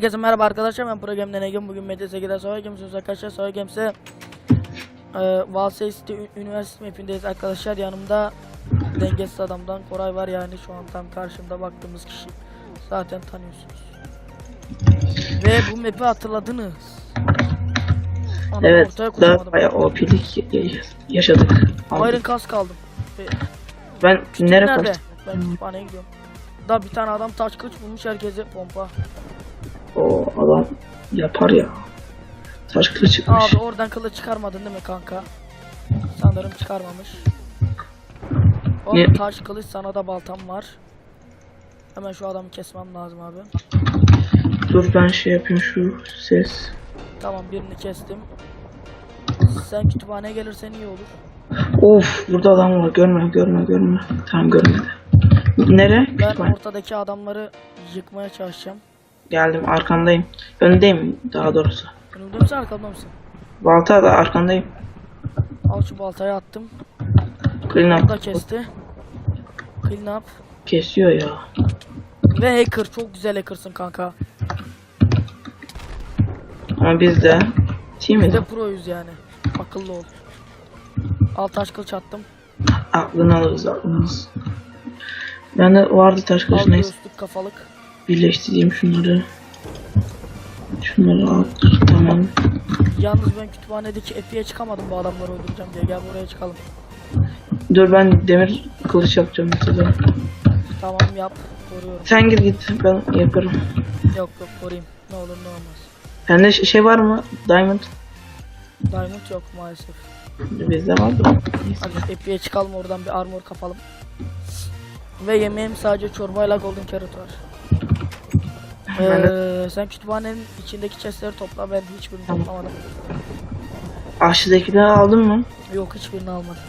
Herkese merhaba arkadaşlar ben Pro Game'den Egem bugün MT8'de Soy Games'imiz arkadaşlar Soy Games'e e, Valsay City Ü- Üniversitesi mapindeyiz arkadaşlar. Yanımda dengesiz adamdan Koray var yani. Şu an tam karşımda baktığımız kişi. Zaten tanıyorsunuz. Ve bu map'i hatırladınız. Onu Evet, daha bayağı OP'lik ya- yaşadık. Iron kas kaldım. Ve Ben nereye kaçtım? Ben kütüphaneye gidiyorum. Da bir tane adam taş kılıç bulmuş herkese. Pompa O adam yapar ya. Taş kılıç çıkmış. Abi oradan kılıç çıkarmadın değil mi kanka? Sanırım çıkarmamış. O Niye? taş kılıç sana da baltam var. Hemen şu adamı kesmem lazım abi. Dur ben şey yapayım şu ses. Tamam birini kestim. Sen kütüphaneye gelirsen iyi olur. Of burada adam var görme görme görme. Tamam görmedi. Nere? Ben Kütüphane. ortadaki adamları yıkmaya çalışacağım. Geldim arkandayım. Öndeyim daha doğrusu. Önümde misin arkamda mısın? Balta da arkandayım. Al şu baltayı attım. Clean Onu da up. kesti. Clean up. Kesiyor ya. Ve hacker çok güzel hackersın kanka. Ama biz de Biz de mi? proyuz yani. Akıllı ol. Al taş kılıç attım. Aklını alırız aklımız. Bende vardı taş Al neyse. göğüslük kafalık. Birleştireyim şunları. Şunları al. Tamam. Yalnız ben kütüphanedeki epiye çıkamadım bu adamları öldüreceğim diye. Gel buraya çıkalım. Dur ben demir kılıç yapacağım mesela. Tamam yap. Koruyorum. Sen git git ben yaparım. Yok yok koruyayım. Ne olur ne olmaz. Sende şey var mı? Diamond. Diamond yok maalesef. Bizde var da. Neyse. Hadi epiye çıkalım oradan bir armor kapalım. Ve yemeğim sadece çorbayla golden carrot var. Ee, sen kütüphanenin içindeki chestleri topla ben hiçbirini Tamam. toplamadım. aşağıdakileri aldın mı? Yok hiçbirini almadım.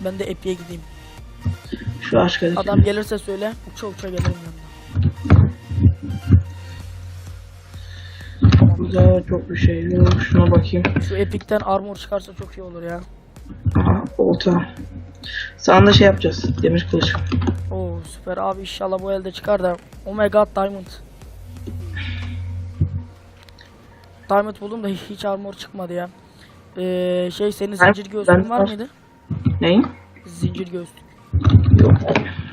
Ben de epiye gideyim. Şu aşağıdaki. Adam gelirse söyle uça uça gelirim yanına. Burada çok bir şey yok. Şuna bakayım. Şu epikten armor çıkarsa çok iyi olur ya. Aha olta. Sana da şey yapacağız. Demir kılıç. Oo süper abi inşallah bu elde çıkar da. Oh my god diamond. Diamond buldum da hiç armor çıkmadı ya. Ee, şey senin Ben- zincir ben- var mıydı? Neyin? Zincir göğslük. Yok.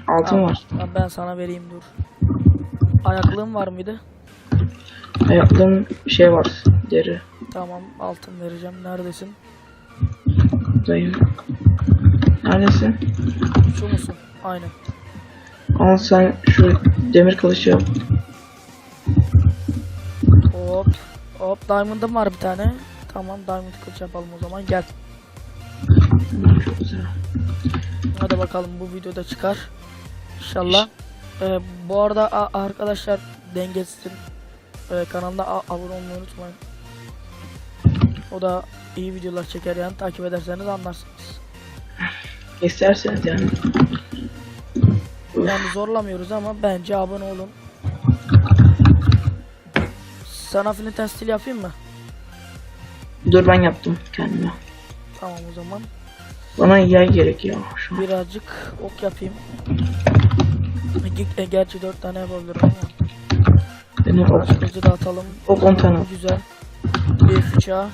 Altın var. tamam, Ben sana vereyim dur. Ayaklığın var mıydı? Ayaklığın şey var. Deri. Tamam altın vereceğim. Neredesin? Buradayım. Neredesin? Şu musun? Aynen. Al sen şu demir kılıç yap. Hop. Hop diamond'ım var bir tane. Tamam diamond kılıç yapalım o zaman gel. Hadi bakalım bu videoda çıkar. İnşallah. Ee, bu arada arkadaşlar dengesizin e, kanalına abone olmayı unutmayın. O da iyi videolar çeker yani takip ederseniz anlarsınız. İsterseniz yani. Yani zorlamıyoruz ama bence abone olun. Sana Flint stil yapayım mı? Dur ben yaptım kendime. Tamam o zaman. Bana yay gerek ya. Şu an. Birazcık ok yapayım. Ge- e, Gerçi 4 tane yapabilirim ama. Benim ok, Taş kılıcı da atalım. ok 10 tane. Güzel. Bir bıçağı.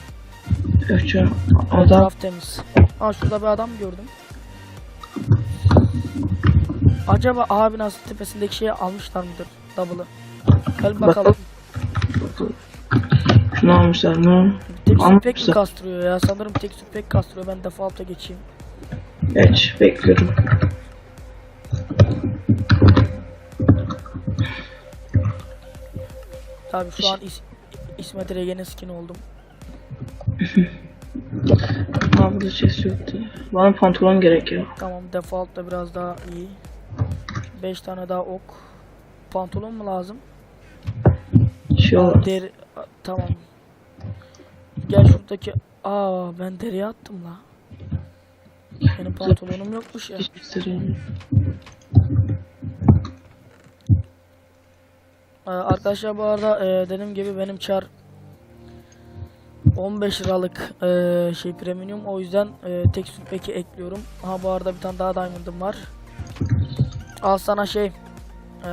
Öfçe. Adam. Etraf temiz. Aa şurada bir adam gördüm. Acaba abi nasıl tepesindeki şeyi almışlar mıdır? Double'ı. Gel bakalım. Bakalım. Şunu almışlar mı? Tek pek mi kastırıyor ya? Sanırım tek pek kastırıyor. Ben default'a geçeyim. Geç bekliyorum. Tabii şu an is İsmet Regen'in skin oldum. Burada chest yoktu. Bana pantolon gerek ya. Tamam default da biraz daha iyi. 5 tane daha ok. Pantolon mu lazım? Şey deri tamam. Gel şuradaki Aa ben deriye attım la. Benim pantolonum yokmuş ya. Ee, arkadaşlar bu arada e, dediğim gibi benim çar 15 liralık e, şey premium o yüzden e, tek süt peki ekliyorum. Aha bu arada bir tane daha diamond'ım var. Al sana şey e,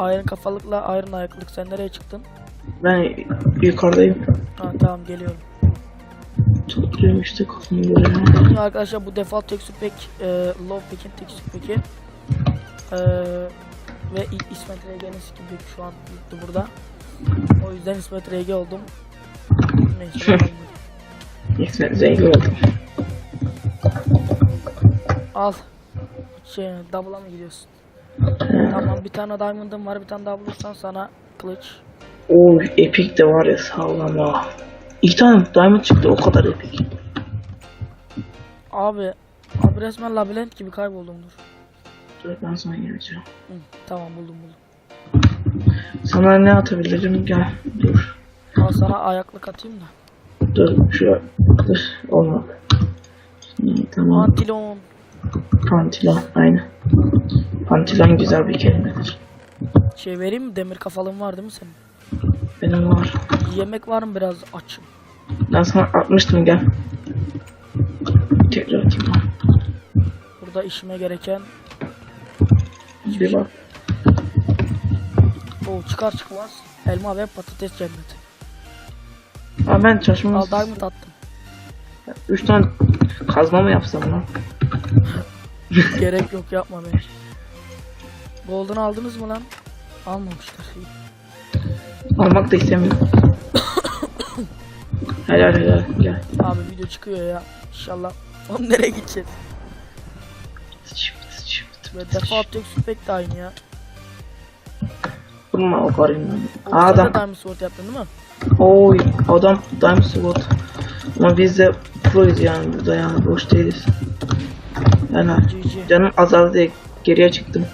Iron kafalıkla Iron ayaklık. Sen nereye çıktın? Ben yukarıdayım. Ha tamam geliyorum. Topluyorum işte kafamı göre. Şimdi arkadaşlar bu default texture pack e, low pack'in texture pack'i e, ve İsmet RG'nin skin pack'i şu an yoktu burada. O yüzden İsmet RG oldum. Neyse. İsmet zengin oldum. Al. Şey, double'a mı gidiyorsun? Tamam bir tane diamond'ım var bir tane daha bulursan sana kılıç. Oo epic de var ya sağlam ha. İki tane diamond çıktı o kadar epic. Abi, abi resmen labirent gibi kayboldum dur. Dur ben sana geleceğim. Hı, tamam buldum buldum. Sana ne atabilirim gel. Dur. Al sana ayaklık atayım da. Dur şu dur olmadı. Şimdi, tamam. Antilon. Pantilon aynen. Pantilon güzel bir kelimedir. Şey vereyim mi? Demir kafalığın var değil mi senin? Benim var. Yemek var mı biraz açım. Ben sana atmıştım gel. Tekrar atayım. Burada işime gereken Bir bak. o çıkar çıkmaz elma ve patates cenneti. Aa ben Al çalışmamız. diamond attım. Üç tane kazma mı yapsam lan? Gerek yok yapma be. Golden aldınız mı lan? Almamışlar. Almak da istemiyorum. helal helal gel. Abi video çıkıyor ya. İnşallah. Oğlum nereye gideceğiz? Ve default texture pack de aynı ya. Durma o karıyım O ben. Aa, sen de adam. diamond sword yaptın değil mi? Oy adam Diamond Sword. Ama biz de proyuz yani burada yani boş değiliz. Yani canım azaldı geriye çıktım.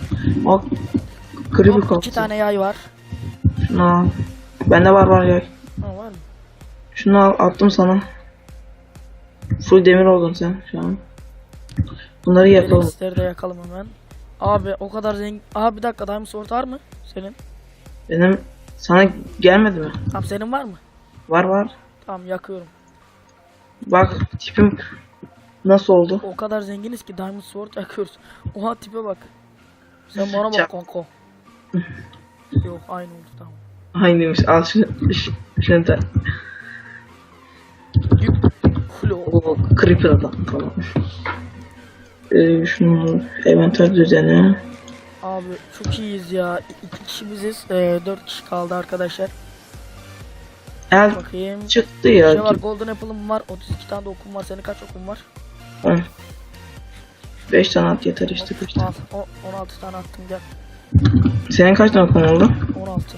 Bak Creeper Hop, iki kalktı. tane yay var. Şunu al. Bende var var ya. Ha var mı? Şunu al attım sana. Full demir oldun sen şu an. Bunları yapalım. Felix'leri de yakalım hemen. Abi o kadar zengin... Abi bir dakika diamond sword var mı? Senin? Benim sana gelmedi mi? Tamam senin var mı? Var var. Tamam yakıyorum. Bak tipim nasıl oldu? O kadar zenginiz ki diamond sword yakıyoruz. Oha tipe bak. Sen bana bak kanka. Yok aynı oldu tamam. Aynıymış. Al şunu. Şunu da. Yük. Flo. O creeper adam falan. Ee, şunu envanter düzeni. Abi çok iyiyiz ya. İki kişi biziz. Ee, dört kişi kaldı arkadaşlar. El Bakayım. çıktı ya. Şey var golden apple'ım var. 32 tane de okum var. Senin kaç okun var? 5 tane at yeter işte 5 tane. Al. O, 16 tane attım gel. Senin kaç tane okun oldu? 16.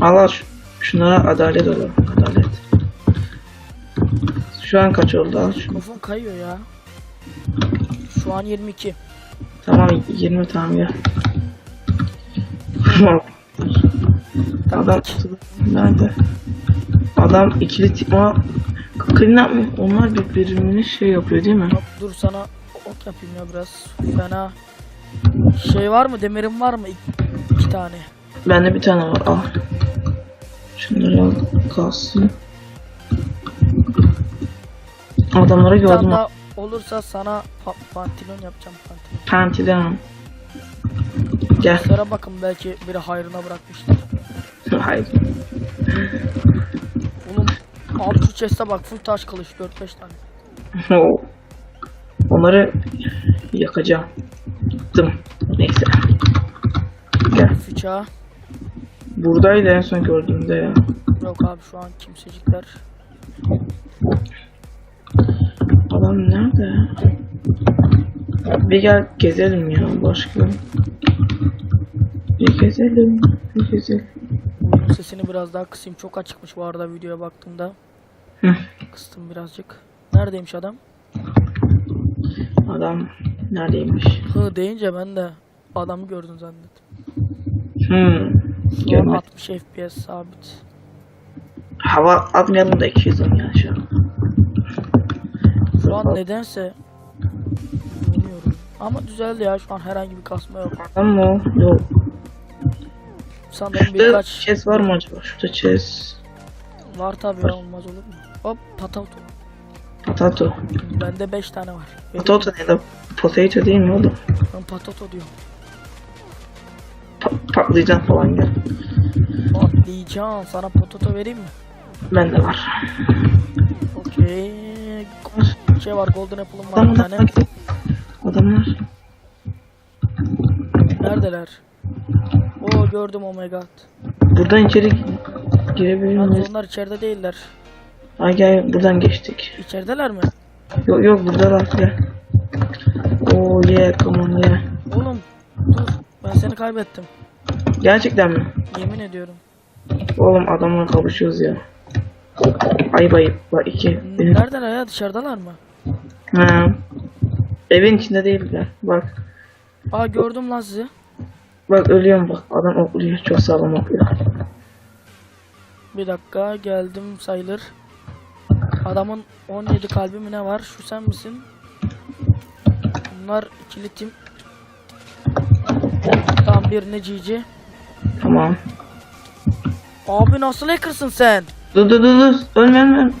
Al al şu- şunlara adalet olur. Adalet. Şu an kaç oldu al şunu. Kafam kayıyor ya. Şu an 22. Tamam 20 tamam ya. Adam Taktik. nerede? Adam ikili tip Kırın yapmıyor. Onlar birbirini şey yapıyor değil mi? Dur sana ok yapayım ya biraz. Fena. Şey var mı? Demirim var mı? İki, iki tane. Bende bir tane var. Al. Şunları al kalsın. Adamları Bir tane gördüm. daha olursa sana pa pantilon yapacağım pantilon. Pantilon. Gel. Sonra bakın belki biri hayrına bırakmıştır. Hayır. Abi şu chest'e bak full taş kılıç 4-5 tane. Onları yakacağım. Dım. Neyse. Gel. Fıçağı. Buradaydı en son gördüğümde ya. Yok abi şu an kimsecikler. Adam nerede? Bir gel gezelim ya başka. Bir gezelim. Bir gezelim. Sesini biraz daha kısayım. Çok açıkmış bu arada videoya baktığımda. Kıstım birazcık. Neredeymiş adam? Adam neredeymiş? Hı deyince ben de adamı gördüm zannettim. Hmm. Görmedim. 60 FPS sabit. Hava atmayalım da 200 ya şu an. Şu an nedense bilmiyorum. Ama düzeldi ya şu an herhangi bir kasma yok. O? Yok. Sanırım Şurada birkaç chest var mı acaba? Şurada chest. var tabii ya olmaz olur mu? Hop patato. Patato. Bende 5 tane var. Benim- Patato ne de potato değil mi oğlum? Ben patato diyorum. Pa, pa, patlıcan falan gel. Patlayacağım. Sana potato vereyim mi? Bende var. Okey. Şey var golden apple'ım var bir tane. Adamlar. Neredeler? Oo gördüm oh my god. Buradan içeri girebiliyor muyuz? onlar içeride değiller. Ay gel buradan geçtik. İçerideler mi? Yok yok buradalar gel. Oo yeah come on yeah. Oğlum dur ben seni kaybettim. Gerçekten mi? Yemin ediyorum. Oğlum adamla kavuşuyoruz ya. Ayıp ayıp. Bak iki. Neredeler ya dışarıdalar mı? Ha. Evin içinde değiller. Bak. Aa gördüm lan sizi. Bak ölüyorum bak. Adam okluyor. Çok sağlam okluyor. Bir dakika geldim sayılır. Adamın 17 kalbi mi ne var? Şu sen misin? Bunlar ikili tim. Tam bir ne cici. Tamam. Abi nasıl hackersın sen? Dur dur dur dur. Ölme ölme.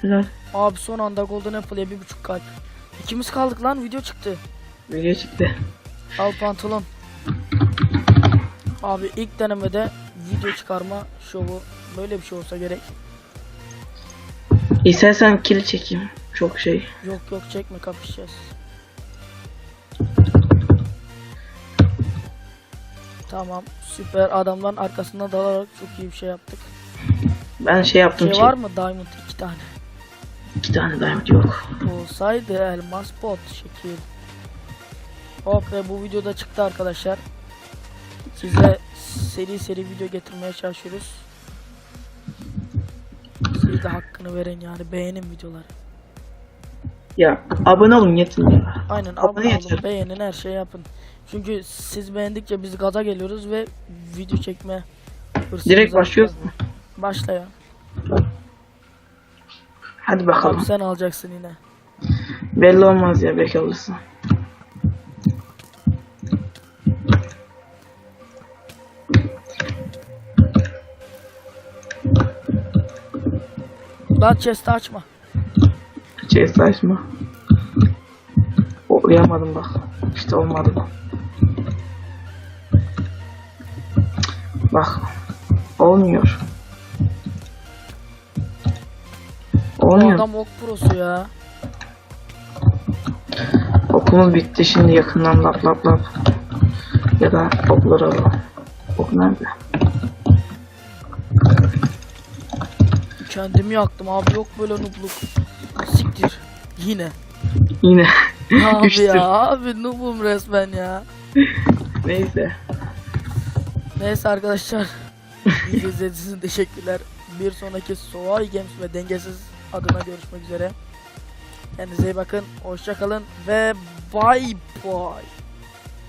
Helal. Abi son anda Golden Apple'ya bir buçuk kalp. İkimiz kaldık lan video çıktı. Video çıktı. Al pantolon. Abi ilk denemede video çıkarma şovu böyle bir şey olsa gerek. İstersen kill çekeyim. Çok şey. Yok yok çekme kapışacağız. Tamam süper adamların arkasından dalarak çok iyi bir şey yaptık. Ben şey yaptım. Şey çek- var mı diamond iki tane? İki tane diamond yok. Olsaydı elmas bot şekil. Hop ve bu videoda çıktı arkadaşlar. Size seri seri video getirmeye çalışıyoruz. Siz de hakkını verin yani beğenin videoları. Ya abone olun yetin ya. Aynen Abone abone olun, yeter. beğenin, her şeyi yapın. Çünkü siz beğendikçe biz gaza geliyoruz ve video çekme hırsımız Direkt başlıyoruz mu? Başla ya. Hadi bakalım. Abi sen alacaksın yine. Belli olmaz ya belki alırsın. Lan chest'i açma. Chest açma. Oklayamadım bak. İşte olmadı bu. Bak. Olmuyor. Bu Olmuyor. adam ok prosu ya. Okumuz bitti şimdi yakından lap lap lap. Ya da okları alalım. Ok nerede? Kendimi yaktım abi yok böyle nubluk. Siktir. Yine. Yine. Abi ya abi noobum resmen ya. Neyse. Neyse arkadaşlar. İzlediğiniz için teşekkürler. Bir sonraki Soğay Games ve Dengesiz adına görüşmek üzere. Kendinize iyi bakın. Hoşça kalın ve bye bye.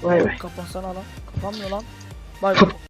Bay bay. Kapansana lan. Kapanmıyor lan. Kap- bye.